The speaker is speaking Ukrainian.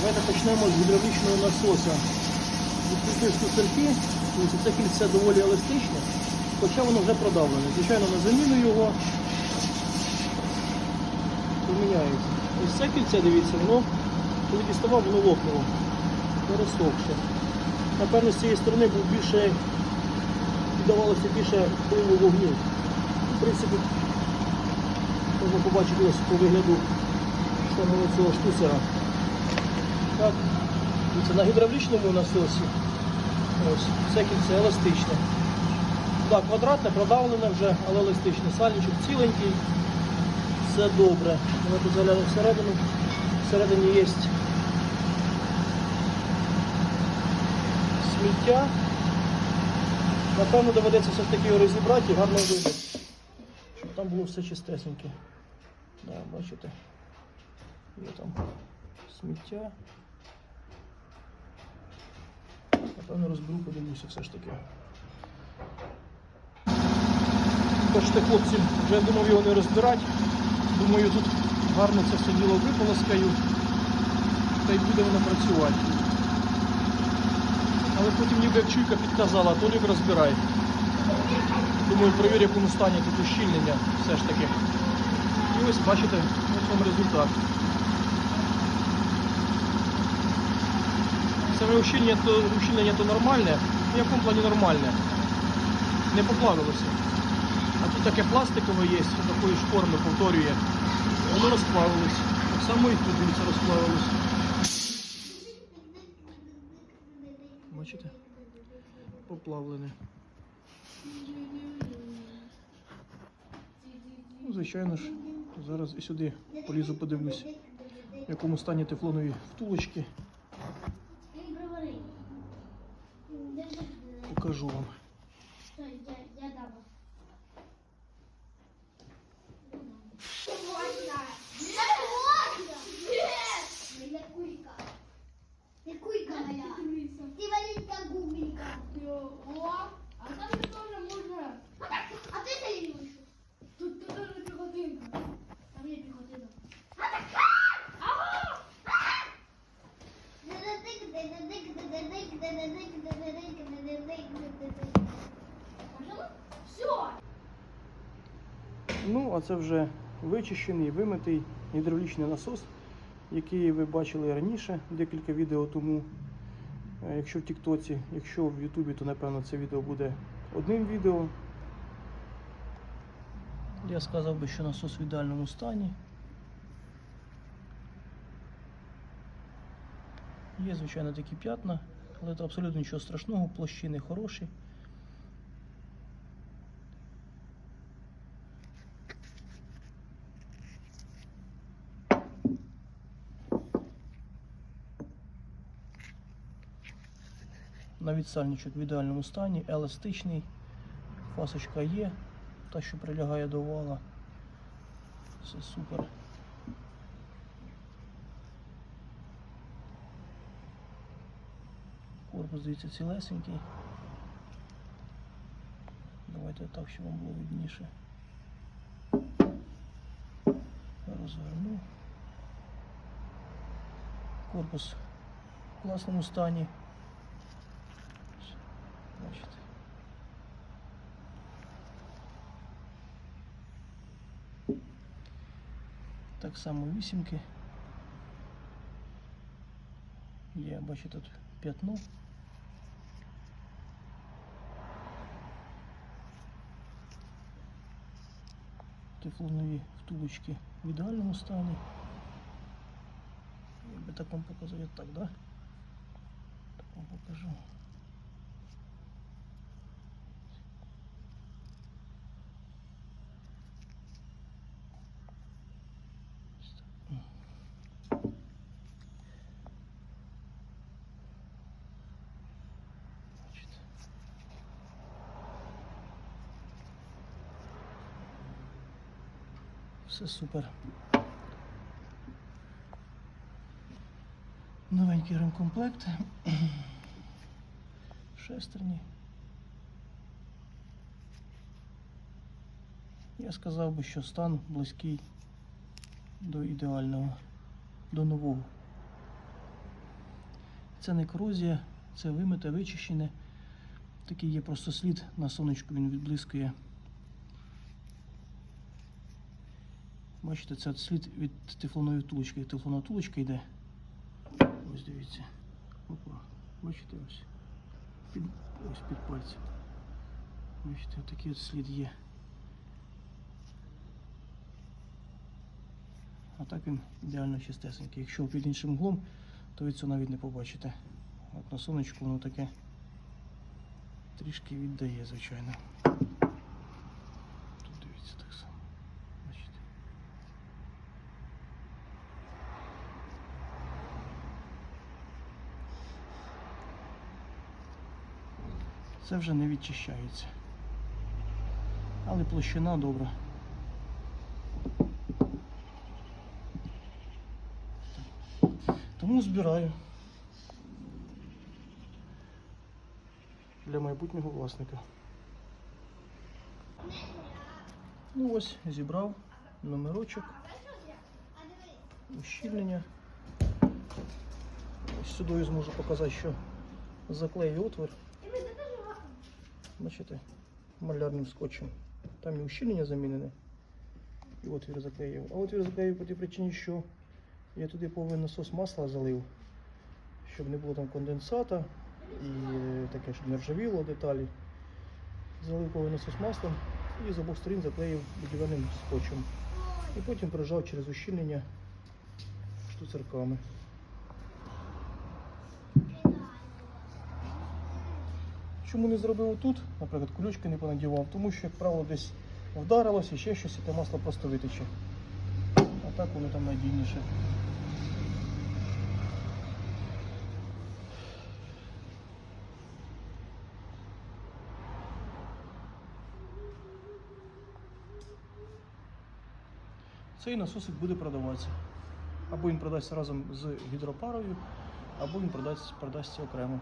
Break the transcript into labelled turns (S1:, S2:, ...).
S1: Давайте почнемо з гідравлічного насоса. Штуцерки, тобто це кільце доволі еластичне, хоча воно вже продавлене. Звичайно, на заміну його поміняється. Ось це кільце, дивіться, воно, коли діставав, воно лопнуло. Пересохше. Напевно, з цієї сторони був більше, віддавалося більше впливу вогню. В принципі, можна побачити ось по вигляду самого цього штуцера. Так, це на гідравлічному насосі. Ось, все кільце еластичне. Так, квадратне, продавлене вже, але еластичне. Сальничок ціленький, все добре. Давайте заглянемо всередину. Всередині є сміття. Напевно, доведеться все ж таки його розібрати і гарно вибити. Щоб там було все чистесеньке. Да, бачите? Є там сміття. Напевно, розберу, подивлюся все ж таки. Бачите, хлопці, вже я думав його не розбирати. Думаю, тут гарно це все діло виполоскаю, та й буде воно працювати. Але потім ніби як чуйка підказала, то лік розбирай. Думаю, перевір, в якому стані тут ущільнення все ж таки. І ось бачите, ось вам результат. Саме ущільнення то, ущільнення то нормальне, в якому плані нормальне. Не поплавилося. А тут таке пластикове є, такої ж форми повторює. Воно розплавилось. Так само і тут дивіться, розплавилось. Бачите? Поплавлене. Ну, звичайно ж, зараз і сюди полізу подивлюсь, в якому стані тефлонові втулочки.
S2: Він говорить.
S1: Покажу вам.
S2: Що, я, я дам. Моя куйка. Ты куйка моя. Ты маленькая губенька.
S3: О, а там же тоже можно.
S2: А ты заливаешь?
S3: Тут тоже пехотинка.
S2: А мне пехотина.
S3: Все.
S1: Ну, а це вже вичищений, вимитий гідравлічний насос, який ви бачили раніше, декілька відео тому. Е, Якщо в Тіктоці, якщо в Ютубі, то напевно це відео буде одним відео. Я сказав би, що насос в ідеальному стані. Є, звичайно, такі п'ятна, але це абсолютно нічого страшного, площини хороші. Навіть сальничок в ідеальному стані, еластичний, фасочка є, та що прилягає до вала. Все супер. Корпус дивіться цілесенький. Давайте так, щоб вам було видніше. Розверну. Корпус в класному стані. Бачите. Так само вісімки. Є, бачите, тут п'ятно. Тефлонові втулочки в ідеальному стані. Якби так вам показати, так, да? Так вам покажу. Все супер. Новенький ремкомплект. Шестерні. Я сказав би, що стан близький до ідеального, до нового. Це не корозія, це вимите, вичищене. Такий є просто слід на сонечку, він відблискує. Бачите, це от слід від тефлонової втулочки. Тефлонова втулочка йде. Ось дивіться. Опа. Бачите ось. Під, ось під пальцем. Бачите, такий от слід є. А так він ідеально чистесенький. Якщо під іншим углом, то ви цього навіть не побачите. От на сонечку воно таке трішки віддає, звичайно. Тут дивіться так само. Бачите. Це вже не відчищається. Але площина добра. Тому збираю для майбутнього власника. Ну ось, зібрав номерочок, ущільнення. Ось сюди я зможу показати, що заклею отвір. Бачите, малярним скотчем. Там і ущільнення замінене. І отвір заклеїв. А отвір заклеїв по тій причині, що я туди повинен насос масла залив, щоб не було там конденсата і е, таке, щоб не ржавіло деталі. Залив повинен насос маслом і з обох сторін заклеїв будівельним скотчем. І потім прижав через ущільнення штуцерками. Чому не зробив тут, наприклад, колючки не понадівав? Тому що, як правило, десь вдарилося, ще щось, і те масло просто витече. А так воно там надійніше. Цей насосик буде продаватися. Або він продасться разом з гідропарою, або він продасть, продасться окремо.